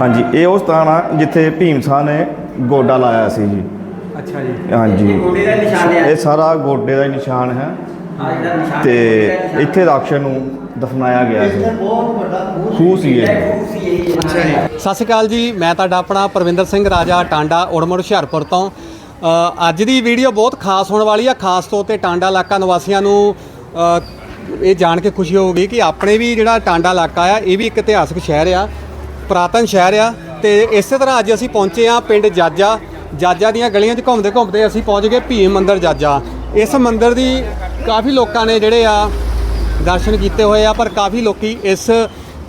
ਹਾਂਜੀ ਇਹ ਉਹ ਸਥਾਨ ਆ ਜਿੱਥੇ ਭੀਮ ਸਾਹ ਨੇ ਗੋਡਾ ਲਾਇਆ ਸੀ ਜੀ। ਅੱਛਾ ਜੀ। ਹਾਂਜੀ। ਗੋਡੇ ਦਾ ਨਿਸ਼ਾਨ ਹੈ। ਇਹ ਸਾਰਾ ਗੋਡੇ ਦਾ ਹੀ ਨਿਸ਼ਾਨ ਹੈ। ਤੇ ਇੱਥੇ ਰਾਖਸ਼ ਨੂੰ ਦਫਨਾਇਆ ਗਿਆ ਸੀ। ਬਹੁਤ ਵੱਡਾ ਖੂਹ ਸੀ। ਇਹ। ਸਤਿ ਸ਼੍ਰੀ ਅਕਾਲ ਜੀ ਮੈਂ ਤੁਹਾਡਾ ਆਪਣਾ ਪ੍ਰਵਿੰਦਰ ਸਿੰਘ ਰਾਜਾ ਟਾਂਡਾ ਉੜਮੁੜ ਹੁਸ਼ਿਆਰਪੁਰ ਤੋਂ। ਅ, ਅੱਜ ਦੀ ਵੀਡੀਓ ਬਹੁਤ ਖਾਸ ਹੋਣ ਵਾਲੀ ਆ ਖਾਸ ਤੌਰ ਤੇ ਟਾਂਡਾ ਇਲਾਕਾ ਨਿਵਾਸੀਆਂ ਨੂੰ ਅ, ਇਹ ਜਾਣ ਕੇ ਖੁਸ਼ੀ ਹੋਊਗੀ ਕਿ ਆਪਣੇ ਵੀ ਜਿਹੜਾ ਟਾਂਡਾ ਇਲਾਕਾ ਆ ਇਹ ਵੀ ਇੱਕ ਇਤਿਹਾਸਕ ਸ਼ਹਿਰ ਆ। ਪੁਰਾਤਨ ਸ਼ਹਿਰ ਆ ਤੇ ਇਸੇ ਤਰ੍ਹਾਂ ਅੱਜ ਅਸੀਂ ਪਹੁੰਚੇ ਆ ਪਿੰਡ ਜਾਜਾ। ਜਾਜਾ ਦੀਆਂ ਗਲੀਆਂ 'ਚ ਘੁੰਮਦੇ ਘੁੰਮਦੇ ਅਸੀਂ ਪਹੁੰਚ ਗਏ ਭੀਮ ਮੰਦਿਰ ਜਾਜਾ। ਇਸ ਮੰਦਿਰ ਦੀ ਕਾਫੀ ਲੋਕਾਂ ਨੇ ਜਿਹੜੇ ਆ ਦਰਸ਼ਨ ਕੀਤੇ ਹੋਏ ਆ, ਪਰ ਕਾਫੀ ਲੋਕੀ ਇਸ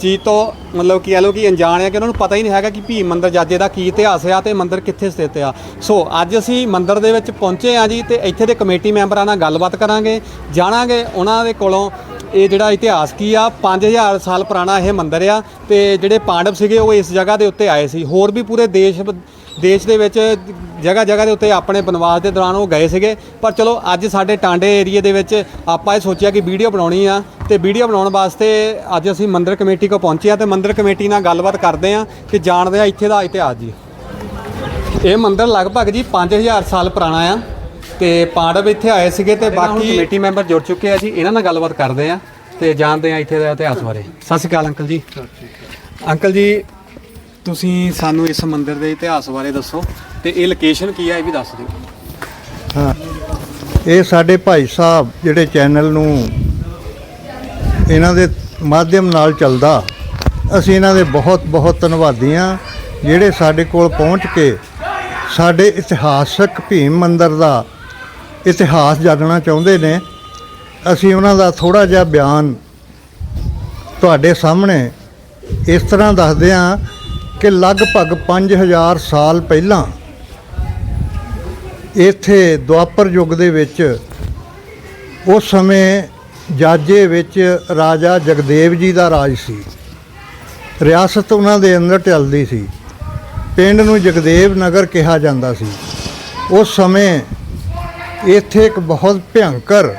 ਚੀਜ਼ ਤੋਂ ਮਤਲਬ ਕਿ ਕਹ ਲਓ ਕਿ ਅਣਜਾਣ ਆ ਕਿ ਉਹਨਾਂ ਨੂੰ ਪਤਾ ਹੀ ਨਹੀਂ ਹੈਗਾ ਕਿ ਭੀਮ ਮੰਦਿਰ ਜਾਜੇ ਦਾ ਕੀ ਇਤਿਹਾਸ ਆ ਤੇ ਮੰਦਿਰ ਕਿੱਥੇ ਸਥਿਤ ਆ। ਸੋ ਅੱਜ ਅਸੀਂ ਮੰਦਿਰ ਦੇ ਵਿੱਚ ਪਹੁੰਚੇ ਆ ਜੀ ਤੇ ਇੱਥੇ ਦੇ ਕਮੇਟੀ ਮੈਂਬਰਾਂ ਨਾਲ ਗੱਲਬਾਤ ਕਰਾਂਗੇ, ਜਾਣਾਂਗੇ ਉਹਨਾਂ ਦੇ ਕੋਲੋਂ ਇਹ ਜਿਹੜਾ ਇਤਿਹਾਸ ਕੀ ਆ 5000 ਸਾਲ ਪੁਰਾਣਾ ਇਹ ਮੰਦਿਰ ਆ ਤੇ ਜਿਹੜੇ ਪਾਂਡਵ ਸੀਗੇ ਉਹ ਇਸ ਜਗ੍ਹਾ ਦੇ ਉੱਤੇ ਆਏ ਸੀ। ਹੋਰ ਵੀ ਪੂਰੇ ਦੇਸ਼ ਦੇਸ਼ ਦੇ ਵਿੱਚ ਜਗ੍ਹਾ ਜਗ੍ਹਾ ਦੇ ਉੱਤੇ ਆਪਣੇ ਬਨਵਾਸ ਦੇ ਦੌਰਾਨ ਉਹ ਗਏ ਸੀਗੇ। ਪਰ ਚਲੋ, ਅੱਜ ਸਾਡੇ ਟਾਂਡੇ ਏਰੀਏ ਦੇ ਵਿੱਚ ਆਪਾਂ ਇਹ ਸੋਚਿਆ ਕਿ ਵੀਡੀਓ ਬਣਾਉਣੀ ਆ ਤੇ ਵੀਡੀਓ ਬਣਾਉਣ ਵਾਸਤੇ ਅੱਜ ਅਸੀਂ ਮੰਦਿਰ ਕਮੇਟੀ ਕੋ ਪਹੁੰਚੇ ਆ ਤੇ ਮੰਦਿਰ ਕਮੇਟੀ ਨਾਲ ਗੱਲਬਾਤ ਕਰਦੇ ਆ ਕਿ ਜਾਣਦੇ ਆ ਇੱਥੇ ਦਾ ਇਤਿਹਾਸ ਜੀ। ਇਹ ਮੰਦਿਰ ਲਗਭਗ ਜੀ 5000 ਸਾਲ ਪੁਰਾਣਾ ਆ। ਤੇ ਪਾਂਡਵ ਇੱਥੇ ਆਏ ਸੀਗੇ ਤੇ ਬਾਕੀ ਕਮੇਟੀ ਮੈਂਬਰ ਜੁੜ ਚੁੱਕੇ ਆ ਜੀ ਇਹਨਾਂ ਨਾਲ ਗੱਲਬਾਤ ਕਰਦੇ ਆ ਤੇ ਜਾਣਦੇ ਆ ਇੱਥੇ ਦਾ ਇਤਿਹਾਸ ਬਾਰੇ। ਸਤਿ ਸ਼੍ਰੀ ਅਕਾਲ ਅੰਕਲ ਜੀ। ਅੰਕਲ ਜੀ ਤੁਸੀਂ ਸਾਨੂੰ ਇਸ ਮੰਦਿਰ ਦੇ ਇਤਿਹਾਸ ਬਾਰੇ ਦੱਸੋ ਤੇ ਇਹ ਲੋਕੇਸ਼ਨ ਕੀ ਹੈ ਇਹ ਵੀ ਦੱਸ ਦਿਓ। ਹਾਂ ਇਹ ਸਾਡੇ ਭਾਈ ਸਾਹਿਬ ਜਿਹੜੇ ਚੈਨਲ ਨੂੰ ਇਹਨਾਂ ਦੇ ਮਾਧਿਅਮ ਨਾਲ ਚੱਲਦਾ ਅਸੀਂ ਇਹਨਾਂ ਦੇ ਬਹੁਤ ਬਹੁਤ ਧੰਨਵਾਦੀ ਹਾਂ ਜਿਹੜੇ ਸਾਡੇ ਕੋਲ ਪਹੁੰਚ ਕੇ ਸਾਡੇ ਇਤਿਹਾਸਕ ਭੀਮ ਮੰਦਿਰ ਦਾ ਇਤਿਹਾਸ ਜਾਣਨਾ ਚਾਹੁੰਦੇ ਨੇ। ਅਸੀਂ ਉਹਨਾਂ ਦਾ ਥੋੜਾ ਜਿਹਾ ਬਿਆਨ ਤੁਹਾਡੇ ਸਾਹਮਣੇ ਇਸ ਤਰ੍ਹਾਂ ਦੱਸਦੇ ਹਾਂ ਕਿ ਲਗਭਗ 5000 ਸਾਲ ਪਹਿਲਾਂ ਇੱਥੇ ਦੁਆਪਰ ਯੁੱਗ ਦੇ ਵਿੱਚ ਉਸ ਸਮੇਂ ਜਾਜੇ ਵਿੱਚ ਰਾਜਾ ਜਗਦੇਵ ਜੀ ਦਾ ਰਾਜ ਸੀ। ਰਿਆਸਤ ਉਹਨਾਂ ਦੇ ਅੰਦਰ ਚੱਲਦੀ ਸੀ। ਪਿੰਡ ਨੂੰ ਜਗਦੇਵ ਨਗਰ ਕਿਹਾ ਜਾਂਦਾ ਸੀ। ਉਸ ਸਮੇਂ ਇੱਥੇ ਇੱਕ ਬਹੁਤ ਭਿਅੰਕਰ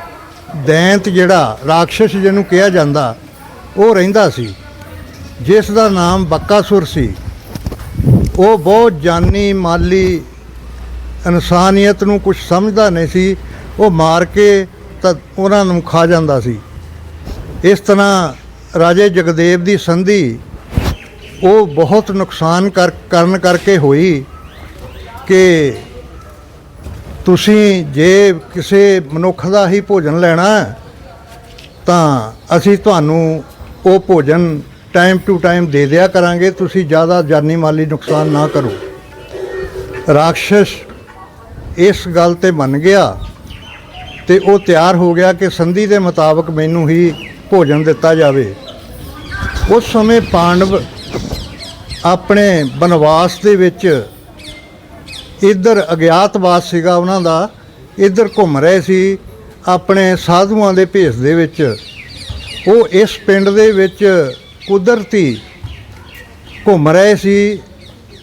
ਦੈਂਤ ਜਿਹੜਾ ਰਾਖਸ਼ ਜਿਹਨੂੰ ਕਿਹਾ ਜਾਂਦਾ, ਉਹ ਰਹਿੰਦਾ ਸੀ। ਜਿਸ ਦਾ ਨਾਮ ਬੱਕਾਸੁਰ ਸੀ। ਉਹ ਬਹੁਤ ਜਾਨੀ, ਮਾਲੀ ਇਨਸਾਨੀਅਤ ਨੂੰ ਕੁਝ ਸਮਝਦਾ ਨਹੀਂ ਸੀ। ਉਹ ਮਾਰ ਕੇ ਤਾਂ ਉਹਨਾਂ ਨੂੰ ਖਾ ਜਾਂਦਾ ਸੀ। ਇਸ ਤਰ੍ਹਾਂ ਰਾਜੇ ਜਗਦੇਵ ਦੀ ਸੰਧੀ ਉਹ ਬਹੁਤ ਨੁਕਸਾਨ ਕਰ, ਕਰਨ ਕਰਕੇ ਹੋਈ ਕਿ ਤੁਸੀਂ ਜੇ ਕਿਸੇ ਮਨੁੱਖ ਦਾ ਹੀ ਭੋਜਨ ਲੈਣਾ ਤਾਂ ਅਸੀਂ ਤੁਹਾਨੂੰ ਉਹ ਭੋਜਨ ਟਾਈਮ ਟੂ ਟਾਈਮ ਦੇ ਦਿਆ ਕਰਾਂਗੇ, ਤੁਸੀਂ ਜ਼ਿਆਦਾ ਜਾਨੀ ਮਾਲੀ ਨੁਕਸਾਨ ਨਾ ਕਰੋ। ਰਾਖਸ਼ ਇਸ ਗੱਲ ਤੇ ਮੰਨ ਗਿਆ ਤੇ ਉਹ ਤਿਆਰ ਹੋ ਗਿਆ ਕਿ ਸੰਧੀ ਦੇ ਮੁਤਾਬਕ ਮੈਨੂੰ ਹੀ ਭੋਜਨ ਦਿੱਤਾ ਜਾਵੇ। ਉਸ ਸਮੇਂ ਪਾਂਡਵ ਆਪਣੇ ਬਨਵਾਸ ਦੇ ਵਿੱਚ ਇੱਧਰ ਅਗਿਆਤਵਾਸ ਸੀਗਾ ਉਹਨਾਂ ਦਾ, ਇੱਧਰ ਘੁੰਮ ਰਹੇ ਸੀ, ਆਪਣੇ ਸਾਧੂਆਂ ਦੇ ਭੇਸ ਦੇ ਵਿੱਚ। ਉਹ ਇਸ ਪਿੰਡ ਦੇ ਵਿੱਚ ਕੁਦਰਤੀ ਘੁੰਮ ਰਹੇ ਸੀ,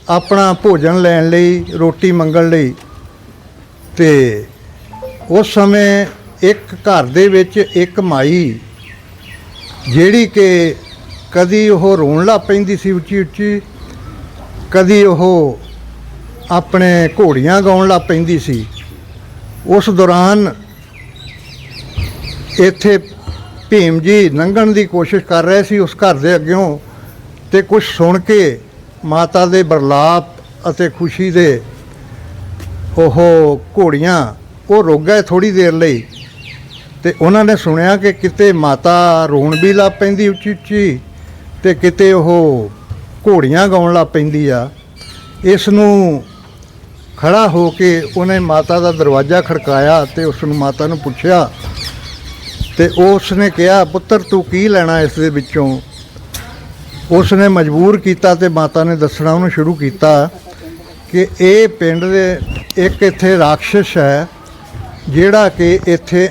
ਆਪਣਾ ਭੋਜਨ ਲੈਣ ਲਈ, ਰੋਟੀ ਮੰਗਣ ਲਈ। ਤੇ ਉਸ ਸਮੇਂ ਇੱਕ ਘਰ ਦੇ ਵਿੱਚ ਇੱਕ ਮਾਈ, ਜਿਹੜੀ ਕਿ ਕਦੀ ਉਹ ਰੋਣ ਲੱਗ ਪੈਂਦੀ ਸੀ ਉੱਚੀ ਉੱਚੀ ਕਦੀ ਉਹ ਆਪਣੇ ਘੋੜੀਆਂ ਗਾਉਣ ਲੱਗ ਪੈਂਦੀ ਸੀ। ਉਸ ਦੌਰਾਨ ਇੱਥੇ ਭੀਮ ਜੀ ਲੰਘਣ ਦੀ ਕੋਸ਼ਿਸ਼ ਕਰ ਰਹੇ ਸੀ ਉਸ ਘਰ ਦੇ ਅੱਗਿਓਂ ਤੇ ਕੁਝ ਸੁਣ ਕੇ ਮਾਤਾ ਦੇ ਬਰਲਾਪ ਅਤੇ ਖੁਸ਼ੀ ਦੇ ਉਹ ਘੋੜੀਆਂ, ਉਹ ਰੁਕ ਗਏ ਥੋੜੀ ਦੇਰ ਲਈ ਤੇ ਉਹਨਾਂ ਨੇ ਸੁਣਿਆ ਕਿ ਕਿਤੇ ਮਾਤਾ ਰੋਣ ਵੀ ਲੱਗ ਪੈਂਦੀ ਉੱਚੀ ਉੱਚੀ ਤੇ ਕਿਤੇ ਉਹ ਘੋੜੀਆਂ ਗਾਉਣ ਲੱਗ ਪੈਂਦੀ ਆ। ਇਸ ਨੂੰ ਖੜਾ ਹੋ ਕੇ ਉਹਨੇ ਮਾਤਾ ਦਾ ਦਰਵਾਜ਼ਾ ਖੜਕਾਇਆ ਤੇ ਉਸ ਨੂੰ ਮਾਤਾ ਨੂੰ ਪੁੱਛਿਆ ਤੇ ਉਸ ਨੇ ਕਿਹਾ, ਪੁੱਤਰ, ਤੂੰ ਕੀ ਲੈਣਾ ਇਸ ਦੇ ਵਿੱਚੋਂ? ਉਸ ਨੇ ਮਜਬੂਰ ਕੀਤਾ ਤੇ ਮਾਤਾ ਨੇ ਦੱਸਣਾ ਉਹਨੂੰ ਸ਼ੁਰੂ ਕੀਤਾ ਕਿ ਇਹ ਪਿੰਡ ਦੇ ਇੱਕ ਇੱਥੇ ਰਾਖਸ਼ ਹੈ, ਜਿਹੜਾ ਕਿ ਇੱਥੇ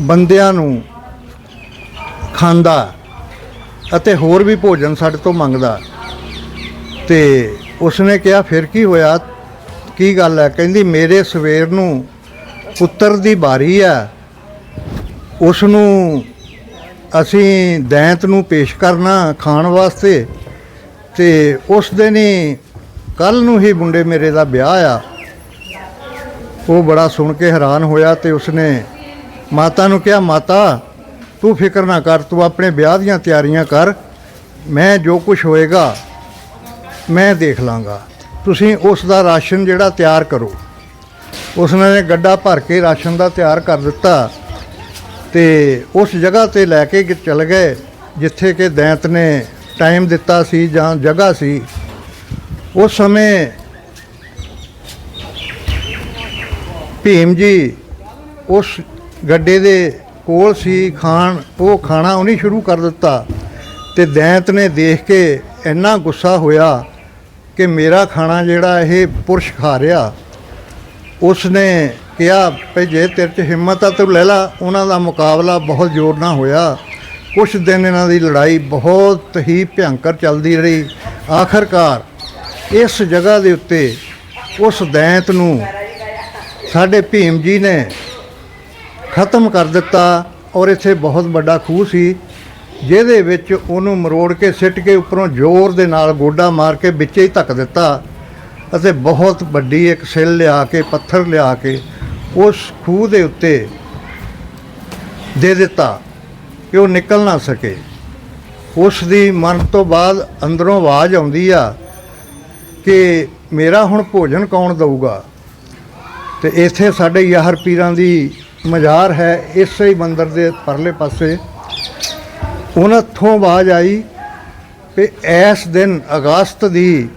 ਬੰਦਿਆਂ ਨੂੰ ਖਾਂਦਾ ਅਤੇ ਹੋਰ ਵੀ ਭੋਜਨ ਸਾਡੇ ਤੋਂ ਮੰਗਦਾ। ਤੇ ਉਸਨੇ ਕਿਹਾ, ਫਿਰ ਕੀ ਹੋਇਆ? ਕੀ ਗੱਲ ਹੈ? ਕਹਿੰਦੀ ਮੇਰੇ ਸਵੇਰ ਨੂੰ ਪੁੱਤਰ ਦੀ ਬਾਰੀ ਆ ਉਸ ਨੂੰ ਅਸੀਂ ਦੈਂਤ ਨੂੰ ਪੇਸ਼ ਕਰਨਾ ਖਾਣ ਵਾਸਤੇ ਤੇ ਉਸ ਦਿਨ ਹੀ ਕੱਲ ਨੂੰ ਹੀ ਮੁੰਡੇ ਮੇਰੇ ਦਾ ਵਿਆਹ ਆ। ਉਹ ਬੜਾ ਸੁਣ ਕੇ ਹੈਰਾਨ ਹੋਇਆ ਤੇ ਉਸਨੇ ਮਾਤਾ ਨੂੰ ਕਿਹਾ, ਮਾਤਾ, ਤੂੰ ਫਿਕਰ ਨਾ ਕਰ, ਤੂੰ ਆਪਣੇ ਵਿਆਹ ਦੀਆਂ ਤਿਆਰੀਆਂ ਕਰ। ਮੈਂ ਜੋ ਕੁਝ ਹੋਏਗਾ, ਮੈਂ ਦੇਖ ਲਾਂਗਾ। ਤੁਸੀਂ ਉਸ ਦਾ ਰਾਸ਼ਨ ਜਿਹੜਾ ਤਿਆਰ ਕਰੋ। ਉਸਨੇ ਨੇ ਗੱਡਾ ਭਰ ਕੇ ਰਾਸ਼ਨ ਦਾ ਤਿਆਰ ਕਰ ਦਿੱਤਾ ਤੇ ਉਸ ਜਗ੍ਹਾ ਤੇ ਲੈ ਕੇ ਗ- ਚਲ ਗਏ, ਜਿੱਥੇ ਕਿ ਦੈਂਤ ਨੇ ਟਾਈਮ ਦਿੱਤਾ ਸੀ ਜਾਂ ਜਗ੍ਹਾ ਸੀ। ਉਸ ਸਮੇਂ ਭੀਮ ਜੀ ਉਸ ਗੱਡੇ ਦੇ ਕੋਲ ਸੀ, ਖਾਣ, ਉਹ ਖਾਣਾ ਉਹਨੇ ਸ਼ੁਰੂ ਕਰ ਦਿੱਤਾ ਤੇ ਦੈਂਤ ਨੇ ਦੇਖ ਕੇ ਇੰਨਾ ਗੁੱਸਾ ਹੋਇਆ ਕਿ ਮੇਰਾ ਖਾਣਾ ਜਿਹੜਾ ਇਹ ਪੁਰਸ਼ ਖਾ ਰਿਹਾ ਉਸ ਨੇ ਕਿਹਾ ਭਈ ਜੇ ਤੇਰੇ 'ਚ ਹਿੰਮਤ ਆ ਤੂੰ ਲੈ ਲਾ। ਉਹਨਾਂ ਦਾ ਮੁਕਾਬਲਾ ਬਹੁਤ ਜ਼ੋਰ ਨਾਲ ਹੋਇਆ। ਕੁਝ ਦਿਨ ਇਹਨਾਂ ਦੀ ਲੜਾਈ ਬਹੁਤ ਹੀ ਭਿਅੰਕਰ ਚੱਲਦੀ ਰਹੀ। ਆਖਰਕਾਰ ਇਸ ਜਗ੍ਹਾ ਦੇ ਉੱਤੇ ਉਸ ਦੈਂਤ ਨੂੰ ਸਾਡੇ ਭੀਮ ਜੀ ਨੇ ਖਤਮ ਕਰ ਦਿੱਤਾ ਔਰ ਇੱਥੇ ਬਹੁਤ ਵੱਡਾ ਖੂਹ ਸੀ। ਜਿਹਦੇ ਵਿੱਚ ਉਹਨੂੰ ਮਰੋੜ ਕੇ ਸਿੱਟ ਕੇ ਉੱਪਰੋਂ ਜ਼ੋਰ ਦੇ ਨਾਲ ਗੋਡਾ ਮਾਰ ਕੇ ਵਿੱਚੇ ਹੀ ਧੱਕ ਦਿੱਤਾ ਅਤੇ ਬਹੁਤ ਵੱਡੀ ਇੱਕ ਸਿਲ ਲਿਆ ਕੇ, ਪੱਥਰ ਲਿਆ ਕੇ ਉਸ ਖੂਹ ਦੇ ਉੱਤੇ ਦੇ ਦਿੱਤਾ ਕਿ ਉਹ ਨਿਕਲ ਨਾ ਸਕੇ। ਉਸ ਦੀ ਮਰਨ ਤੋਂ ਬਾਅਦ ਅੰਦਰੋਂ ਆਵਾਜ਼ ਆਉਂਦੀ ਆ ਕਿ ਮੇਰਾ ਹੁਣ ਭੋਜਨ ਕੌਣ ਦਊਗਾ? ਤੇ ਇੱਥੇ ਸਾਡੇ ਯਾਹਰ ਪੀਰਾਂ ਦੀ ਮਜ਼ਾਰ ਹੈ, ਇਸੇ ਹੀ ਮੰਦਿਰ ਦੇ ਪਰਲੇ ਪਾਸੇ ਉਹਨਾਂ ਤੋਂ ਆਵਾਜ਼ ਆਈ ਕਿ ਇਸ ਦਿਨ ਅਗਸਤ ਦੀ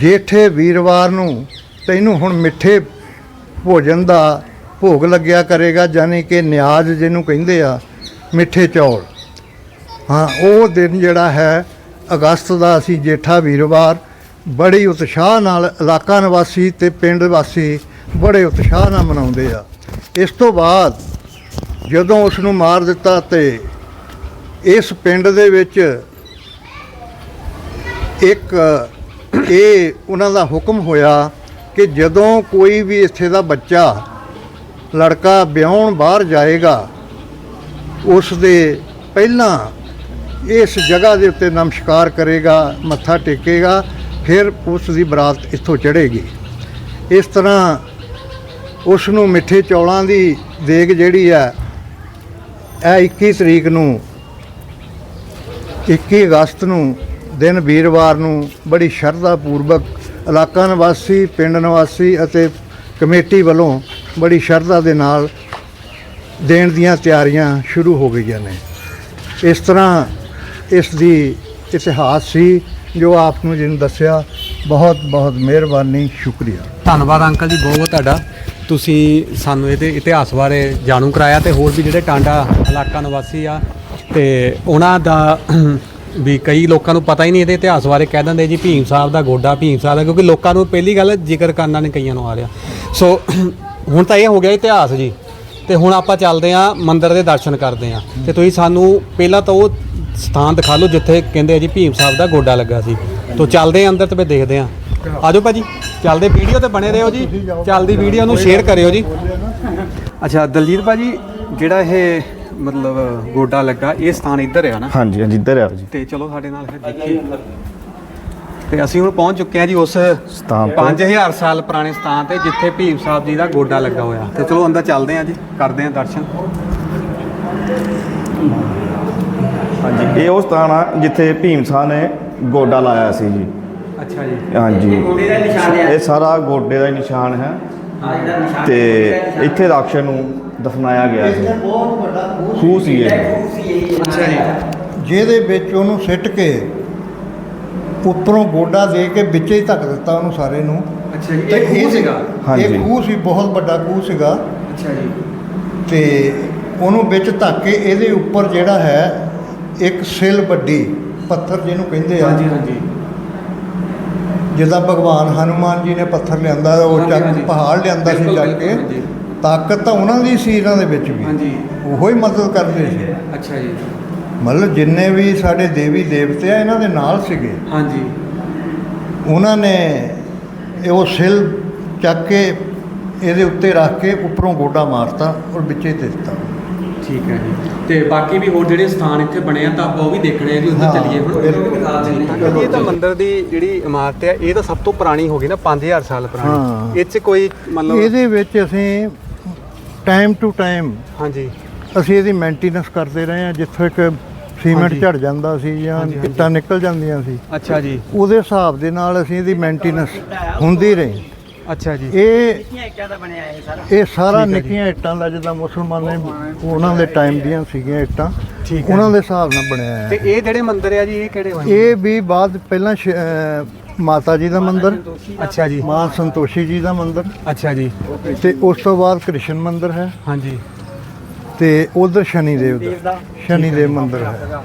ਜੇਠੇ ਵੀਰਵਾਰ ਨੂੰ ਤੈਨੂੰ ਹੁਣ ਮਿੱਠੇ ਭੋਜਨ ਦਾ ਭੋਗ ਲੱਗਿਆ ਕਰੇਗਾ ਯਾਨੀ ਕਿ ਨਿਆਜ਼ ਜਿਹਨੂੰ ਕਹਿੰਦੇ ਆ, ਮਿੱਠੇ ਚੌਲ। ਹਾਂ, ਉਹ ਦਿਨ ਜਿਹੜਾ ਹੈ, ਅਗਸਤ ਦਾ ਅਸੀਂ ਜੇਠਾ ਵੀਰਵਾਰ, ਬੜੀ ਉਤਸ਼ਾਹ ਨਾਲ ਇਲਾਕਾ ਨਿਵਾਸੀ ਤੇ ਪਿੰਡ ਵਾਸੀ ਬੜੇ ਉਤਸ਼ਾਹ ਨਾਲ ਮਨਾਉਂਦੇ ਆ। ਇਸ ਤੋਂ ਬਾਅਦ ਜਦੋਂ ਉਸ ਨੂੰ ਮਾਰ ਦਿੱਤਾ ਤੇ ਇਸ ਪਿੰਡ ਦੇ ਵਿੱਚ ਇੱਕ, ਇਹ ਉਹਨਾਂ ਦਾ ਹੁਕਮ ਹੋਇਆ ਕਿ ਜਦੋਂ ਕੋਈ ਵੀ ਇੱਥੇ ਦਾ ਬੱਚਾ ਲੜਕਾ ਵਿਆਹੁਣ ਬਾਹਰ ਜਾਏਗਾ, ਉਸ ਦੇ ਪਹਿਲਾਂ ਇਸ ਜਗ੍ਹਾ ਦੇ ਉੱਤੇ ਨਮਸਕਾਰ ਕਰੇਗਾ, ਮੱਥਾ ਟੇਕੇਗਾ, ਫਿਰ ਉਸ ਦੀ ਬਰਾਤ ਇੱਥੋਂ ਚੜ੍ਹੇਗੀ। ਇਸ ਤਰ੍ਹਾਂ ਉਸ ਨੂੰ ਮਿੱਠੇ ਚੌਲਾਂ ਦੀ ਦੇਗ ਜਿਹੜੀ ਹੈ, ਇਹ 21 ਤਰੀਕ ਨੂੰ 21 ਅਗਸਤ ਨੂੰ ਦਿਨ ਵੀਰਵਾਰ ਨੂੰ ਬੜੀ ਸ਼ਰਧਾ ਪੂਰਵਕ ਇਲਾਕਾ ਨਿਵਾਸੀ, ਪਿੰਡ ਨਿਵਾਸੀ ਅਤੇ ਕਮੇਟੀ ਵੱਲੋਂ ਬੜੀ ਸ਼ਰਧਾ ਦੇ ਨਾਲ ਦੇਣ ਦੀਆਂ ਤਿਆਰੀਆਂ ਸ਼ੁਰੂ ਹੋ ਗਈਆਂ ਨੇ। ਇਸ ਤਰ੍ਹਾਂ ਇਸ ਦੀ ਇਤਿਹਾਸ ਸੀ, ਜੋ ਆਪ ਨੂੰ ਜਿਹਨੂੰ ਦੱਸਿਆ, ਬਹੁਤ ਬਹੁਤ ਮਿਹਰਬਾਨੀ, ਸ਼ੁਕਰੀਆ। ਧੰਨਵਾਦ ਅੰਕਲ ਜੀ, ਬਹੁਤ ਬਹੁਤ ਤੁਹਾਡਾ। ਤੁਸੀਂ ਸਾਨੂੰ ਇਹਦੇ ਇਤਿਹਾਸ ਬਾਰੇ ਜਾਣੂ ਕਰਾਇਆ ਤੇ ਹੋਰ ਵੀ ਜਿਹੜੇ ਟਾਂਡਾ ਇਲਾਕਾ ਨਿਵਾਸੀ ਆ ਤੇ ਉਹਨਾਂ ਦਾ ਵੀ ਕਈ ਲੋਕਾਂ ਨੂੰ ਪਤਾ ਹੀ ਨਹੀਂ ਇਹਦੇ ਇਤਿਹਾਸ ਬਾਰੇ ਕਹਿ ਦਿੰਦੇ ਜੀ ਭੀਮ ਸਾਹਿਬ ਦਾ ਗੋਡਾ, ਭੀਮ ਸਾਹਿਬ ਦਾ, ਕਿਉਂਕਿ ਲੋਕਾਂ ਨੂੰ ਪਹਿਲੀ ਗੱਲ ਜ਼ਿਕਰ ਕਰਨਾ ਨਹੀਂ ਕਈਆਂ ਨੂੰ ਆ ਰਿਹਾ ਸੋ ਹੁਣ ਤਾਂ ਇਹ ਹੋ ਗਿਆ ਇਤਿਹਾਸ ਜੀ। ਤੇ ਹੁਣ ਆਪਾਂ ਚੱਲਦੇ ਆਂ ਮੰਦਿਰ ਦੇ ਦਰਸ਼ਨ ਕਰਦੇ ਆਂ ਤੇ ਤੁਸੀਂ ਸਾਨੂੰ ਪਹਿਲਾਂ ਤਾਂ ਉਹ ਸਥਾਨ ਦਿਖਾ ਲਓ ਜਿੱਥੇ ਕਹਿੰਦੇ ਆ ਜੀ ਭੀਮ ਸਾਹਿਬ ਦਾ ਗੋਡਾ ਲੱਗਾ ਸੀ। ਤੋਂ ਚੱਲਦੇ ਆਂ ਅੰਦਰ ਤੇ ਫਿਰ ਦੇਖਦੇ ਆਂ ਆਜੋ ਭਾਜੀ, ਚੱਲਦੇ ਵੀਡੀਓ ਤੇ ਬਣੇ ਰਹੋ ਜੀ। ਚੱਲਦੀ ਵੀਡੀਓ ਨੂੰ ਸ਼ੇਅਰ ਕਰਿਓ ਜੀ। ਅੱਛਾ, ਦਲਜੀਤ ਭਾਜੀ, ਜਿਹੜਾ ਇਹ ਮਤਲਬ ਗੋਡਾ ਲੱਗਾ ਇਹ ਸਥਾਨ ਇੱਧਰ ਆ ਨਾ? ਹਾਂਜੀ ਹਾਂਜੀ ਇੱਧਰ ਆ ਜੀ। ਤੇ ਚਲੋ ਸਾਡੇ ਨਾਲ ਫਿਰ ਦੇਖੀਏ। ਤੇ ਅਸੀਂ ਹੁਣ ਪਹੁੰਚ ਚੁੱਕੇ ਹਾਂ ਜੀ ਉਸ ਸਥਾਨ ਤੇ। 5000 ਸਾਲ ਪੁਰਾਣੇ ਸਥਾਨ ਤੇ ਜਿੱਥੇ ਭੀਮ ਸਾਹਿਬ ਜੀ ਦਾ ਗੋਡਾ ਲੱਗਾ ਹੋਇਆ। ਤੇ ਚਲੋ ਅੰਦਰ ਚੱਲਦੇ ਹਾਂ ਜੀ ਕਰਦੇ ਹਾਂ ਦਰਸ਼ਨ। ਹਾਂਜੀ ਇਹ ਉਹ ਸਥਾਨ ਆ ਜਿੱਥੇ ਭੀਮ ਸਾਹਿਬ ਨੇ ਗੋਡਾ ਲਾਇਆ ਸੀ ਜੀ। ਅੱਛਾ ਜੀ। ਹਾਂਜੀ। ਗੋਡੇ ਦਾ ਨਿਸ਼ਾਨ ਹੈ ਇਹ ਸਾਰਾ ਗੋਡੇ ਦਾ ਹੀ ਨਿਸ਼ਾਨ ਹੈ। ਹਾਂ ਤੇ। ਇੱਥੇ ਰਾਖਸ਼ ਨੂੰ ਦਫਨਾਇਆ ਗਿਆ ਸੀ। ਬਹੁਤ ਵੱਡਾ ਖੂਹ ਸੀ। ਇਹ ਅੱਛਾ ਜੀ। ਜਿਹਦੇ ਵਿੱਚ ਉਹਨੂੰ ਸਿੱਟ ਕੇ ਉੱਪਰੋਂ ਗੋਡਾ ਦੇ ਕੇ ਵਿੱਚੇ ਹੀ ਧੱਕ ਦਿੱਤਾ ਉਹਨੂੰ ਸਾਰੇ ਨੂੰ। ਅੱਛਾ ਜੀ ਤੇ ਇਹ ਖੂਹ ਸੀਗਾ? ਹਾਂਜੀ। ਇਹ ਖੂਹ ਸੀ ਬਹੁਤ ਵੱਡਾ ਖੂਹ ਸੀਗਾ। ਅੱਛਾ ਜੀ। ਤੇ ਉਹਨੂੰ ਵਿੱਚ ਧੱਕ ਕੇ ਇਹਦੇ ਉੱਪਰ ਜਿਹੜਾ ਹੈ ਇੱਕ ਸਿਲ ਵੱਡੀ ਪੱਥਰ ਜਿਹਨੂੰ ਕਹਿੰਦੇ ਆ। ਹਾਂਜੀ ਹਾਂਜੀ। ਜਿੱਦਾਂ ਭਗਵਾਨ ਹਨੂਮਾਨ ਜੀ ਨੇ ਪੱਥਰ ਲਿਆਂਦਾ ਉਹ ਹਾਂਜੀ, ਚੱਕ ਹਾਂਜੀ। ਪਹਾੜ ਲਿਆਂਦਾ ਸੀ ਬਿਲਕੁਲ, ਚੱਕ ਕੇ। ਬਿਲਕੁਲ, ਹਾਂਜੀ। ਤਾਕਤ ਤਾਂ ਉਹਨਾਂ ਦੀ ਸੀ ਇਹਨਾਂ ਦੇ ਵਿੱਚ ਵੀ। ਹਾਂਜੀ। ਉਹੋ ਹੀ ਮਦਦ ਕਰਦੇ ਸੀ। ਅੱਛਾ ਜੀ। ਮਤਲਬ ਜਿੰਨੇ ਵੀ ਸਾਡੇ ਦੇਵੀ ਦੇਵਤੇ ਆ ਇਹਨਾਂ ਦੇ ਨਾਲ ਸੀਗੇ। ਹਾਂਜੀ। ਉਹਨਾਂ ਨੇ ਇਹ ਉਹ ਸਿਲ ਚੱਕ ਕੇ ਇਹਦੇ ਉੱਤੇ ਰੱਖ ਕੇ ਉੱਪਰੋਂ ਗੋਡਾ ਮਾਰਤਾ ਔਰ ਵਿੱਚੇ ਤੇ ਦਿੱਤਾ। ਠੀਕ ਹੈ ਜੀ। ਤੇ ਬਾਕੀ ਵੀ ਹੋਰ ਜਿਹੜੇ ਸਥਾਨ ਇੱਥੇ ਬਣੇ ਆ ਤਾਂ ਆਪਾਂ ਉਹ ਵੀ ਦੇਖਣੇ ਆ ਜੀ ਉੱਧਰ ਚੱਲੀਏ ਹੁਣ। ਇਹ ਤਾਂ ਮੰਦਿਰ ਦੀ ਜਿਹੜੀ ਇਮਾਰਤ ਹੈ ਇਹ ਤਾਂ ਸਭ ਤੋਂ ਪੁਰਾਣੀ ਹੋ ਗਈ ਨਾ 5000 ਸਾਲ। ਪੁਰਾਣੀ। ਇਹ 'ਚ ਕੋਈ ਮਤਲਬ ਇਹਦੇ ਵਿੱਚ ਅਸੀਂ ਟਾਈਮ ਟੂ ਟਾਈਮ ਹਾਂਜੀ। ਅਸੀਂ ਇਹਦੀ ਮੇਨਟੇਨੈਂਸ ਕਰਦੇ ਰਹੇ ਹਾਂ ਜਿੱਥੋਂ ਇੱਕ ਸੀਮੈਂਟ ਹਾਂਜੀ। ਝੜ ਜਾਂਦਾ ਸੀ ਜਾਂ ਹਾਂਜੀ, ਨਿਕਲ ਜਾਂਦੀਆਂ ਸੀ। ਅੱਛਾ ਜੀ। ਉਹਦੇ ਹਿਸਾਬ ਦੇ ਨਾਲ ਅਸੀਂ ਇਹਦੀ ਮੇਨਟੇਨੈਂਸ ਹੁੰਦੀ ਰਹੀ। ਅੱਛਾ ਜੀ। ਇਹ ਇੱਟਾਂ ਦਾ ਬਣਿਆ ਇਹ ਸਾਰਾ। ਇਹ ਸਾਰਾ ਠੀਕ ਹੈ ਜੀ। ਨਿੱਕੀਆਂ ਇੱਟਾਂ ਦਾ ਜਿੱਦਾਂ ਮੁਸਲਮਾਨ ਨੇ ਉਹਨਾਂ ਦੇ ਟਾਈਮ ਦੀਆਂ ਸੀਗੀਆਂ ਇੱਟਾਂ। ਠੀਕ ਹੈ ਉਹਨਾਂ। ਦੇ ਹਿਸਾਬ ਨਾਲ ਬਣਿਆ ਤੇ ਹੈ। ਇਹ ਜਿਹੜੇ ਮੰਦਿਰ ਆ ਜੀ ਇਹ ਕਿਹੜੇ ਹੋਏ ਇਹ ਵੀ ਬਾਅਦ ਪਹਿਲਾਂ ਸ਼- ਅਹ ਮਾਤਾ ਜੀ ਦਾ ਮੰਦਿਰ ਅੱਛਾ ਜੀ। ਮਾਂ ਸੰਤੋਸ਼ੀ ਜੀ ਦਾ ਮੰਦਿਰ। ਅੱਛਾ ਜੀ। ਤੇ ਉਸ ਤੋਂ ਬਾਅਦ ਕ੍ਰਿਸ਼ਨ ਮੰਦਿਰ ਹੈ। ਹਾਂਜੀ। ਤੇ ਉਧਰ ਸ਼ਨੀ ਦੇਵ ਦਾ ਸ਼ਨੀ ਦੇਵ ਮੰਦਿਰ ਹੈ।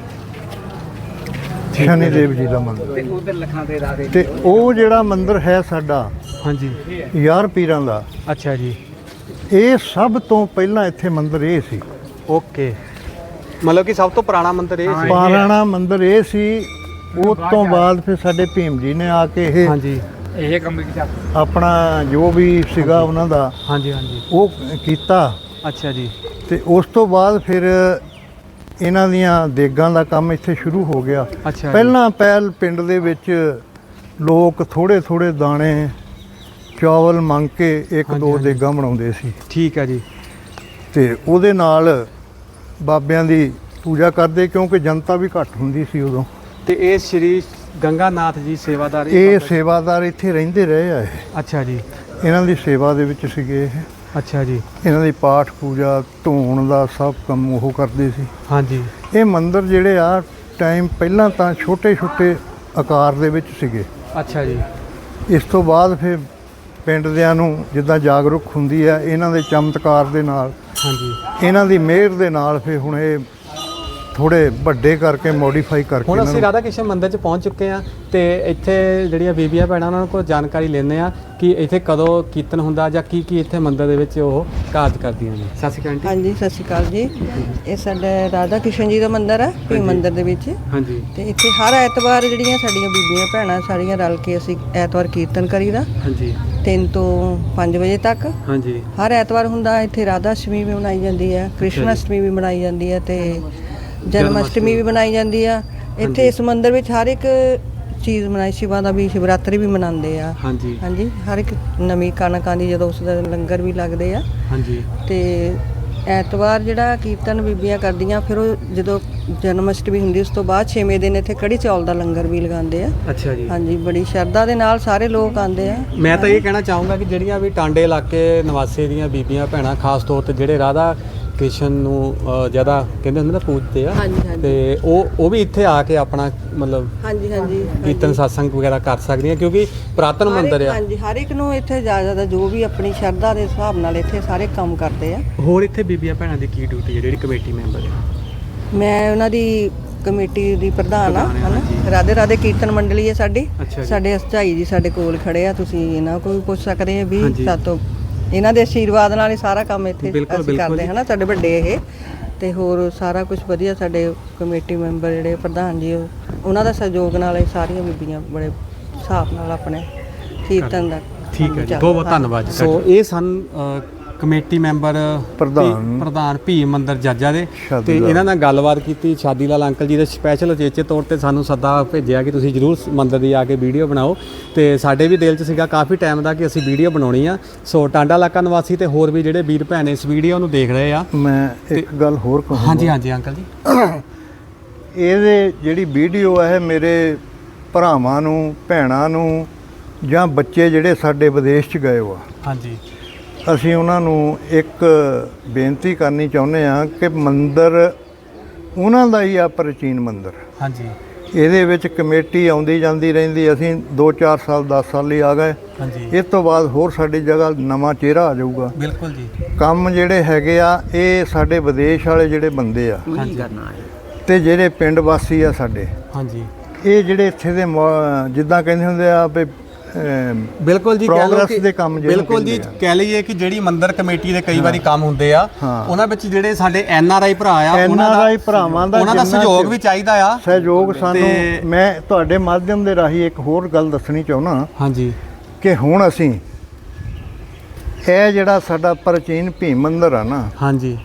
ਸ਼ਨੀ ਦੇਵ ਜੀ। ਦਾ ਮੰਦਿਰ। ਤੇ ਉਧਰ ਲਖਾਂ ਦੇ ਰਾਦੇ ਤੇ ਉਹ ਜਿਹੜਾ ਮੰਦਿਰ ਹੈ ਸਾਡਾ ਹਾਂਜੀ। ਯਾਰ ਪੀਰਾਂ ਦਾ ਅੱਛਾ ਜੀ। ਇਹ ਸਭ ਤੋਂ ਪਹਿਲਾਂ ਇੱਥੇ ਮੰਦਿਰ ਇਹ ਸੀ। ਓਕੇ। ਮਤਲਬ ਕਿ ਸਭ ਤੋਂ ਪੁਰਾਣਾ ਮੰਦਿਰ ਇਹ ਸੀ। ਪਾਰਾਣਾ ਮੰਦਿਰ ਇਹ ਸੀ ਉਸ ਤੋਂ ਬਾਅਦ ਫਿਰ ਸਾਡੇ ਭੀਮ ਜੀ ਨੇ ਆ ਕੇ ਇਹ ਹਾਂਜੀ। ਇਹ ਕੰਮ ਕੀਤਾ। ਆਪਣਾ ਜੋ ਵੀ ਸੀਗਾ ਉਹਨਾਂ ਦਾ ਹਾਂਜੀ ਹਾਂਜੀ। ਉਹ ਕੀਤਾ। ਅੱਛਾ ਜੀ। ਤੇ ਉਸ ਤੋਂ ਬਾਅਦ ਫਿਰ ਇਹਨਾਂ ਦੀਆਂ ਦੇਗਾਂ ਦਾ ਕੰਮ ਇੱਥੇ ਸ਼ੁਰੂ ਹੋ ਗਿਆ। ਅੱਛਾ ਜੀ। ਪਹਿਲਾਂ ਪਹਿਲ ਪਿੰਡ ਦੇ ਵਿੱਚ ਲੋਕ ਥੋੜੇ ਥੋੜੇ ਦਾਣੇ ਚਾਵਲ ਮੰਗ ਕੇ ਇੱਕ ਦੋ। ਦੇਗਾਂ ਬਣਾਉਂਦੇ ਸੀ। ਠੀਕ ਹੈ ਜੀ। ਤੇ ਉਹਦੇ ਨਾਲ ਬਾਬਿਆਂ ਦੀ ਪੂਜਾ ਕਰਦੇ ਕਿਉਂਕਿ ਜਨਤਾ ਵੀ ਘੱਟ ਹੁੰਦੀ ਸੀ ਉਦੋਂ। ਤੇ ਇਹ ਸ਼੍ਰੀ ਗੰਗਾਨਾਥ ਜੀ ਸੇਵਾਦਾਰ ਇਹ ਸੇਵਾਦਾਰ ਇੱਥੇ ਰਹਿੰਦੇ ਰਹੇ ਆ ਇਹ। ਅੱਛਾ ਜੀ। ਇਹਨਾਂ ਦੀ ਸੇਵਾ ਦੇ ਵਿੱਚ ਸੀਗੇ ਇਹ। ਅੱਛਾ ਜੀ। ਇਹਨਾਂ ਦੀ ਪਾਠ ਪੂਜਾ ਧੋਣ ਦਾ ਸਭ ਕੰਮ ਉਹ ਕਰਦੇ ਸੀ। ਹਾਂਜੀ। ਇਹ ਮੰਦਿਰ ਜਿਹੜੇ ਆ ਟਾਈਮ ਪਹਿਲਾਂ ਤਾਂ ਛੋਟੇ ਛੋਟੇ ਆਕਾਰ ਦੇ ਵਿੱਚ ਸੀਗੇ। ਅੱਛਾ ਜੀ। ਇਸ ਤੋਂ ਬਾਅਦ ਫਿਰ ਪਿੰਡ ਦਿਆਂ ਨੂੰ ਜਿੱਦਾਂ ਜਾਗਰੂਕ ਹੁੰਦੀ ਆ ਇਹਨਾਂ ਦੇ ਚਮਤਕਾਰ ਦੇ ਨਾਲ। ਹਾਂਜੀ। ਇਹਨਾਂ ਦੀ ਮਿਹਰ ਦੇ ਨਾਲ ਫਿਰ ਹੁਣ ਇਹ ਥੋੜੇ ਵੱਡੇ ਕਰਕੇ ਮੋਡੀਫਾਈ ਕਰਕੇ ਹੁਣ ਅਸੀਂ ਰਾਧਾ ਕ੍ਰਿਸ਼ਨ ਮੰਦਿਰ 'ਚ ਪਹੁੰਚ ਚੁੱਕੇ ਆ ਤੇ ਇੱਥੇ ਜਿਹੜੀਆਂ ਬੀਬੀਆਂ ਭੈਣਾਂ ਉਹਨਾਂ ਕੋਲ ਜਾਣਕਾਰੀ ਲੈਂਦੇ ਆ ਕਿ ਇੱਥੇ ਕਦੋਂ ਕੀਰਤਨ ਹੁੰਦਾ ਜਾਂ ਕੀ ਕੀ ਇੱਥੇ ਮੰਦਿਰ ਦੇ ਵਿੱਚ ਉਹ ਕਾਰਜ ਕਰਦੀਆਂ ਨੇ। ਸਤਿ ਸ਼੍ਰੀ ਅਕਾਲ ਆਂਟੀ ਹਾਂਜੀ ਸਤਿ ਸ਼੍ਰੀ ਅਕਾਲ ਜੀ। ਇਹ ਸਾਡਾ ਰਾਧਾ ਕ੍ਰਿਸ਼ਨ ਜੀ ਦਾ ਮੰਦਿਰ ਹੈ ਭੀਮ ਮੰਦਿਰ ਦੇ ਵਿੱਚ। ਹਾਂਜੀ। ਤੇ ਇੱਥੇ ਹਰ ਐਤਵਾਰ ਜਿਹੜੀਆਂ ਸਾਡੀਆਂ ਬੀਬੀਆਂ ਭੈਣਾਂ ਸਾਰੀਆਂ ਰਲ ਕੇ ਅਸੀਂ ਐਤਵਾਰ ਕੀਰਤਨ ਕਰੀਦਾ। ਹਾਂਜੀ। 3 ਤੋਂ 5 ਵਜੇ ਤੱਕ। ਹਾਂਜੀ। ਹਰ ਐਤਵਾਰ ਹੁੰਦਾ ਇੱਥੇ ਰਾਧਾ ਅਸ਼ਟਮੀ ਵੀ ਮਨਾਈ ਜਾਂਦੀ ਹੈ ਕ੍ਰਿਸ਼ਨ ਅਸ਼ਟਮੀ ਵੀ ਮਨਾਈ ਜਾਂਦੀ ਹੈ ਤੇ ਜਨਮ ਅਸ਼ਟਮੀ ਵੀ ਮਨਾਈ ਜਾਂਦੀ ਆ। ਇੱਥੇ ਇਸ ਮੰਦਿਰ ਵਿੱਚ ਹਰ ਇੱਕ ਚੀਜ਼ ਮਨਾਈ ਸ਼ਿਵਾ ਦਾ ਵੀ ਸ਼ਿਵਰਾਤਰੀ ਵੀ ਮਨਾਉਂਦੇ ਆ। ਹਾਂਜੀ। ਹਾਂਜੀ ਹਰ ਇੱਕ ਨਵੀਂ ਕਣਕਾਂ ਦੀ ਜਦੋਂ ਉਸ ਦਾ ਲੰਗਰ ਵੀ ਲੱਗਦੇ ਆ। ਹਾਂਜੀ। ਤੇ ਐਤਵਾਰ ਜਿਹੜਾ ਕੀਰਤਨ ਬੀਬੀਆਂ ਕਰਦੀਆਂ ਫਿਰ ਉਹ ਜਦੋਂ ਜਨਮ ਅਸ਼ਟਮੀ ਹੁੰਦੀ ਉਸ ਤੋਂ ਬਾਅਦ 6ਵੇਂ ਦਿਨ ਇੱਥੇ ਕੜੀ ਚੌਲ ਦਾ ਲੰਗਰ ਵੀ ਲਗਾਉਂਦੇ ਆ। ਅੱਛਾ ਜੀ। ਹਾਂਜੀ ਬੜੀ ਸ਼ਰਧਾ ਦੇ ਨਾਲ ਸਾਰੇ ਲੋਕ ਆਉਂਦੇ ਆ। ਮੈਂ ਤਾਂ ਇਹ ਕਹਿਣਾ ਚਾਹੂੰਗਾ ਕਿ ਜਿਹੜੀਆਂ ਵੀ ਟਾਂਡੇ ਇਲਾਕੇ ਨਿਵਾਸੀ ਦੀਆਂ ਬੀਬੀਆਂ ਭੈਣਾਂ ਖਾਸ ਤੌਰ ਤੇ ਜਿਹੜੇ ਰਾਧਾ ਕ੍ਰਿਸ਼ਨ ਨੂੰ ਜ਼ਿਆਦਾ ਕਹਿੰਦੇ ਹੁੰਦੇ ਨਾ ਪੂਜਦੇ ਆ ਤੇ ਉਹ ਉਹ ਵੀ ਇੱਥੇ ਆ ਕੇ ਆਪਣਾ ਮਤਲਬ ਹਾਂਜੀ ਹਾਂਜੀ ਕੀਰਤਨ satsang ਵਗੈਰਾ ਕਰ ਸਕਦੀਆਂ ਕਿਉਂਕਿ ਪੁਰਾਤਨ ਮੰਦਿਰ ਆ। ਹਾਂਜੀ ਹਰ ਇੱਕ ਨੂੰ ਇੱਥੇ ਹੈ ਜੋ ਵੀ ਆਪਣੀ ਸ਼ਰਧਾ ਦੇ ਹਿਸਾਬ ਨਾਲ ਇੱਥੇ ਸਾਰੇ ਕੰਮ ਕਰਦੇ ਆ। ਹੋਰ ਇੱਥੇ ਬੀਬੀਆਂ ਭੈਣਾਂ ਦੀ ਕੀ ਡਿਊਟੀ ਹੈ ਜਿਹੜੀ ਕਮੇਟੀ ਮੈਂਬਰ ਹੈ ਮੈਂ ਉਹਨਾਂ ਦੀ ਕਮੇਟੀ ਦੀ ਪ੍ਰਧਾਨ ਆ ਹਨਾ। ਰਾਧੇ ਰਾਧੇ ਕੀਰਤਨ ਮੰਡਲੀ ਹੈ ਸਾਡੀ। ਸਾਡੇ ਝਾਈ ਜੀ ਸਾਡੇ ਕੋਲ ਖੜੇ ਆ ਤੁਸੀਂ ਇਹਨਾਂ ਕੋਲ ਵੀ ਪੁੱਛ ਸਕਦੇ ਆ ਵੀ। ਸਾਤੋਂ ਇਹਨਾਂ ਦੇ ਆਸ਼ੀਰਵਾਦ ਨਾਲ ਹੀ ਸਾਰਾ ਕੰਮ ਇੱਥੇ ਅਸੀਂ ਕਰਦੇ। ਹਨਾ ਸਾਡੇ ਵੱਡੇ ਇਹ ਤੇ ਹੋਰ ਸਾਰਾ ਕੁਝ ਵਧੀਆ ਸਾਡੇ ਕਮੇਟੀ ਮੈਂਬਰ ਜਿਹੜੇ ਪ੍ਰਧਾਨ ਜੀ ਉਹ- ਉਹਨਾਂ ਦਾ ਸਹਿਯੋਗ ਨਾਲ ਇਹ ਸਾਰੀਆਂ ਬੀਬੀਆਂ ਬੜੇ ਹਿਸਾਬ ਨਾਲ ਆਪਣੇ ਕੀਰਤਨ ਦਾ ਠੀਕ ਹੈ ਜੀ ਬਹੁਤ ਬਹੁਤ ਧੰਨਵਾਦ ਜੀ ਸੋ ਇਹ ਸਨ ਕਮੇਟੀ ਮੈਂਬਰ ਪ੍ਰਧਾਨ। ਪ੍ਰਧਾਨ ਭੀ ਮੰਦਰ ਜਾਜਾ ਦੇ। ਤੇ। ਇਹਨਾਂ ਨਾਲ ਗੱਲਬਾਤ ਕੀਤੀ ਸ਼ਾਦੀ ਲਾਲ ਅੰਕਲ ਜੀ ਦੇ ਸਪੈਸ਼ਲ ਉਚੇਚੇ ਤੌਰ ਤੇ ਸਾਨੂੰ ਸੱਦਾ ਭੇਜਿਆ ਕਿ ਤੁਸੀਂ ਜਰੂਰ ਮੰਦਰ ਦੀ ਆ ਕੇ ਵੀਡੀਓ ਬਣਾਓ। ਤੇ ਸਾਡੇ ਵੀ ਦਿਲ 'ਚ ਸੀਗਾ ਕਾਫੀ ਟਾਈਮ ਦਾ ਕਿ ਅਸੀਂ ਵੀਡੀਓ ਬਣਾਉਣੀ ਆ। ਸੋ ਟਾਂਡਾ ਇਲਾਕਾ ਨਿਵਾਸੀ ਤੇ ਹੋਰ ਵੀ ਜਿਹੜੇ ਵੀਰ ਭੈਣ ਇਸ ਵੀਡੀਓ ਨੂੰ ਦੇਖ ਰਹੇ ਆ। ਮੈਂ ਇੱਕ ਗੱਲ ਹੋਰ ਕਹਾਂ ਹਾਂਜੀ ਹਾਂਜੀ ਅੰਕਲ ਜੀ। ਇਹਦੇ ਜਿਹੜੀ ਵੀਡੀਓ ਹੈ ਮੇਰੇ ਭਰਾਵਾਂ ਨੂੰ ਭੈਣਾਂ ਨੂੰ ਜਾਂ ਬੱਚੇ ਜਿਹੜੇ ਸਾਡੇ ਵਿਦੇਸ਼ 'ਚ ਗਏ ਹੋ ਆ ਹਾਂਜੀ। ਅਸੀਂ ਉਹਨਾਂ ਨੂੰ ਇੱਕ ਬੇਨਤੀ ਕਰਨੀ ਚਾਹੁੰਦੇ ਆ ਕਿ ਮੰਦਿਰ ਉਹਨਾਂ ਦਾ ਹੀ ਆ ਪ੍ਰਾਚੀਨ ਮੰਦਿਰ। ਹਾਂਜੀ। ਇਹਦੇ ਵਿੱਚ ਕਮੇਟੀ ਆਉਂਦੀ ਜਾਂਦੀ ਰਹਿੰਦੀ ਅਸੀਂ 2-4 ਸਾਲ 10 ਸਾਲ ਲਈ ਆ ਗਏ। ਹਾਂਜੀ। ਇਸ ਤੋਂ ਬਾਅਦ ਹੋਰ ਸਾਡੀ ਜਗ੍ਹਾ ਨਵਾਂ ਚਿਹਰਾ ਆ ਜਾਊਗਾ। ਬਿਲਕੁਲ ਜੀ। ਕੰਮ ਜਿਹੜੇ ਹੈਗੇ ਆ ਇਹ ਸਾਡੇ ਵਿਦੇਸ਼ ਵਾਲੇ ਜਿਹੜੇ ਬੰਦੇ ਆ। ਪੂਰੀ ਕਰਨਾ ਹੈ। ਤੇ ਜਿਹੜੇ ਪਿੰਡ ਵਾਸੀ ਆ ਸਾਡੇ। ਹਾਂਜੀ। ਇਹ ਜਿਹੜੇ ਇੱਥੇ ਦੇ ਜਿੱਦਾਂ ਕਹਿੰਦੇ ਹੁੰਦੇ ਆ ਵੀ ਬਿਲਕੁਲ ਜੀ ਕਹਿ ਲਓ ਕਿ ਦੇ ਕੰਮ ਜਿਹਨੂੰ ਬਿਲਕੁਲ ਜੀ। ਕਹਿ ਲਈਏ ਕਿ ਜਿਹੜੀ ਮੰਦਰ ਕਮੇਟੀ ਦੇ ਕਈ ਵਾਰੀ ਕੰਮ ਹੁੰਦੇ ਆ। ਉਹਨਾਂ ਵਿੱਚ ਜਿਹੜੇ ਸਾਡੇ ਐਨ ਆਰ ਆਈ ਭਰਾ ਆ ਉਹਨਾਂ ਦਾ NRI ਭਰਾਵਾਂ ਦਾ ਉਹਨਾਂ ਦਾ ਸਹਿਯੋਗ ਵੀ ਚਾਹੀਦਾ ਆ। ਸਹਿਯੋਗ ਸਾਨੂੰ ਮੈਂ ਤੁਹਾਡੇ ਮਾਧਿਅਮ ਦੇ ਰਾਹੀਂ ਇੱਕ ਹੋਰ ਗੱਲ ਦੱਸਣੀ ਚਾਹੁੰਦਾ ਹਾਂਜੀ। ਕਿ ਹੁਣ ਅਸੀਂ ਇਹ ਜਿਹੜਾ ਸਾਡਾ ਪ੍ਰਾਚੀਨ ਭੀਮ ਮੰਦਿਰ ਆ ਨਾ ਹਾਂਜੀ।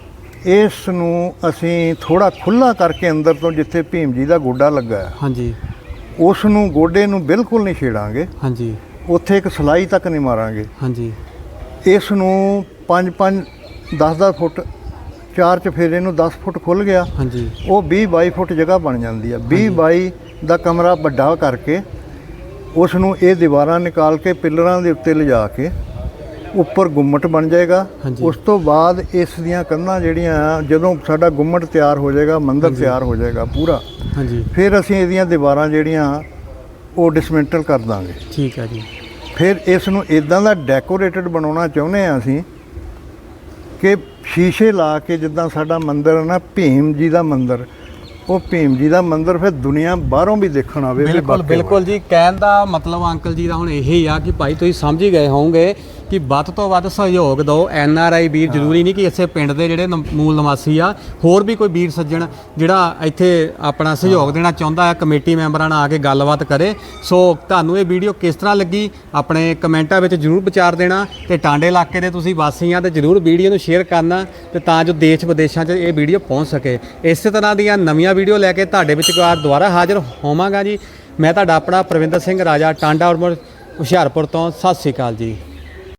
ਇਸ ਨੂੰ ਅਸੀਂ ਥੋੜਾ ਖੁੱਲਾ ਕਰਕੇ ਅੰਦਰ ਤੋਂ ਜਿੱਥੇ ਭੀਮ ਜੀ ਦਾ ਗੋਡਾ ਲੱਗਾ ਹੈ। ਹਾਂਜੀ। ਉਸ ਨੂੰ ਗੋਡੇ ਨੂੰ ਬਿਲਕੁਲ ਨਹੀਂ ਛੇੜਾਂਗੇ। ਹਾਂਜੀ। ਉੱਥੇ ਇੱਕ ਸਲਾਈ ਤੱਕ ਨਹੀਂ ਮਾਰਾਂਗੇ। ਹਾਂਜੀ। ਇਸ ਨੂੰ 5 5 10 10 ਫੁੱਟ ਚਾਰ ਚਫੇਰੇ ਨੂੰ 10 ਫੁੱਟ ਖੁੱਲ ਗਿਆ। ਹਾਂਜੀ। ਉਹ 20 22 ਫੁੱਟ ਜਗ੍ਹਾ ਬਣ ਜਾਂਦੀ ਹੈ 20 22 ਦਾ ਕਮਰਾ ਵੱਡਾ ਕਰਕੇ ਉਸ ਨੂੰ ਇਹ ਦੀਵਾਰਾਂ ਨਿਕਾਲ ਕੇ ਪਿੱਲਰਾਂ ਦੇ ਉੱਤੇ ਲਿਜਾ ਕੇ ਉੱਪਰ ਗੁੰਮਟ ਬਣ ਜਾਏਗਾ। ਉਸ ਤੋਂ ਬਾਅਦ ਇਸ ਦੀਆਂ ਕੰਧਾਂ ਜਿਹੜੀਆਂ ਜਦੋਂ ਸਾਡਾ ਗੁੰਮਟ ਤਿਆਰ ਹੋ ਜਾਏਗਾ ਮੰਦਿਰ ਤਿਆਰ ਹੋ ਜਾਏਗਾ ਪੂਰਾ ਹਾਂਜੀ। ਫਿਰ ਅਸੀਂ ਇਹਦੀਆਂ ਦੀਵਾਰਾਂ ਜਿਹੜੀਆਂ ਉਹ ਡਿਸਮੈਂਟਲ ਕਰ ਦਾਂਗੇ। ਠੀਕ ਹੈ ਜੀ। ਫਿਰ ਇਸ ਨੂੰ ਇਦਾਂ ਦਾ ਡੈਕੋਰੇਟਡ ਬਣਾਉਣਾ ਚਾਹੁੰਦੇ ਆ ਅਸੀਂ ਕਿ ਸ਼ੀਸ਼ੇ ਲਾ ਕੇ ਜਿੱਦਾਂ ਸਾਡਾ ਮੰਦਿਰ ਹੈ ਨਾ ਭੀਮ ਜੀ ਦਾ ਮੰਦਿਰ ਉਹ ਭੀਮ ਜੀ ਦਾ ਮੰਦਿਰ ਫਿਰ ਦੁਨੀਆ ਬਾਹਰੋਂ ਵੀ ਦੇਖਣ ਆਵੇ ਵੀ ਬਿਲਕੁਲ ਬਿਲਕੁਲ ਜੀ। ਕਹਿਣ ਦਾ ਮਤਲਬ ਅੰਕਲ ਜੀ ਦਾ ਹੁਣ ਇਹੀ ਆ ਕਿ ਭਾਈ ਤੁਸੀਂ ਸਮਝ ਹੀ ਗਏ ਹੋਵੋਗੇ ਕਿ ਵੱਧ ਤੋਂ ਵੱਧ ਸਹਿਯੋਗ ਦਿਓ। ਐਨ ਆਰ ਆਈ ਵੀਰ ਜ਼ਰੂਰੀ ਨਹੀਂ ਕਿ ਇਸੇ ਪਿੰਡ ਦੇ ਜਿਹੜੇ ਨਮ- ਮੂਲ ਨਿਵਾਸੀ ਆ ਹੋਰ ਵੀ ਕੋਈ ਵੀਰ ਸੱਜਣ ਜਿਹੜਾ ਇੱਥੇ ਆਪਣਾ ਸਹਿਯੋਗ ਦੇਣਾ ਚਾਹੁੰਦਾ ਹੈ ਕਮੇਟੀ ਮੈਂਬਰਾਂ ਨਾਲ ਆ ਕੇ ਗੱਲਬਾਤ ਕਰੇ। ਸੋ ਤੁਹਾਨੂੰ ਇਹ ਵੀਡੀਓ ਕਿਸ ਤਰ੍ਹਾਂ ਲੱਗੀ ਆਪਣੇ ਕਮੈਂਟਾਂ ਵਿੱਚ ਜਰੂਰ ਵਿਚਾਰ ਦੇਣਾ ਤੇ ਟਾਂਡੇ ਇਲਾਕੇ ਦੇ ਤੁਸੀਂ ਵਾਸੀ ਆ ਤੇ ਜਰੂਰ ਵੀਡੀਓ ਨੂੰ ਸ਼ੇਅਰ ਕਰਨਾ ਤੇ ਤਾਂ ਜੋ ਦੇਸ਼ ਵਿਦੇਸ਼ਾਂ 'ਚ ਇਹ ਵੀਡੀਓ ਪਹੁੰਚ ਸਕੇ। ਇਸੇ ਤਰ੍ਹਾਂ ਦੀਆਂ ਨਵੀਆਂ ਵੀਡੀਓ ਲੈ ਕੇ ਤੁਹਾਡੇ ਵਿਚਕਾਰ ਦੁਬਾਰਾ ਹਾਜ਼ਰ ਹੋਵਾਂਗਾ ਜੀ। ਮੈਂ ਤੁਹਾਡਾ ਆਪਣਾ ਪ੍ਰਵਿੰਦਰ ਸਿੰਘ, ਰਾਜਾ ਟਾਂਡਾ ਔਰ ਹੁਸ਼ਿਆਰਪੁਰ ਤੋਂ। ਸਤਿ ਸ੍ਰੀ ਅਕਾਲ ਜੀ।